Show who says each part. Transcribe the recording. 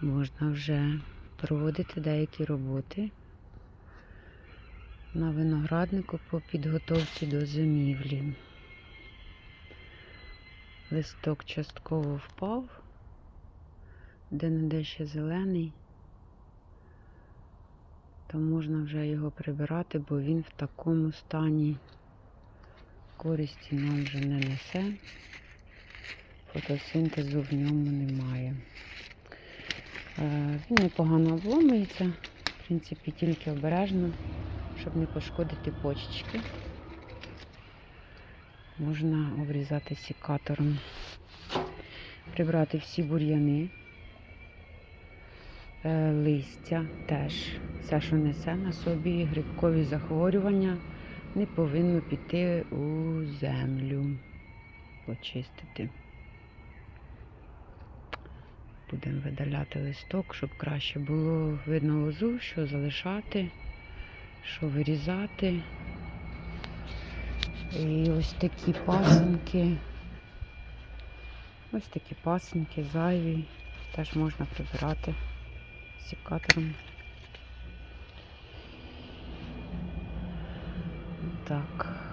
Speaker 1: можна вже проводити деякі роботи на винограднику по підготовці до зимівлі. Листок частково впав, де не ще зелений, то можна вже його прибирати, бо він в такому стані користі нам вже не несе. Фотосинтезу в ньому немає. Е, Він непогано обломується, в принципі, тільки обережно, щоб не пошкодити почечки. Можна обрізати сікатором, прибрати всі бур'яни, Е, листя теж. Все, що несе на собі грибкові захворювання, не повинно піти у землю, почистити. Будемо видаляти листок, щоб краще було видно лозу, що залишати, що вирізати. І ось такі пасинки. Ось такі пасинки зайві. Теж можна прибирати сікатором. Так.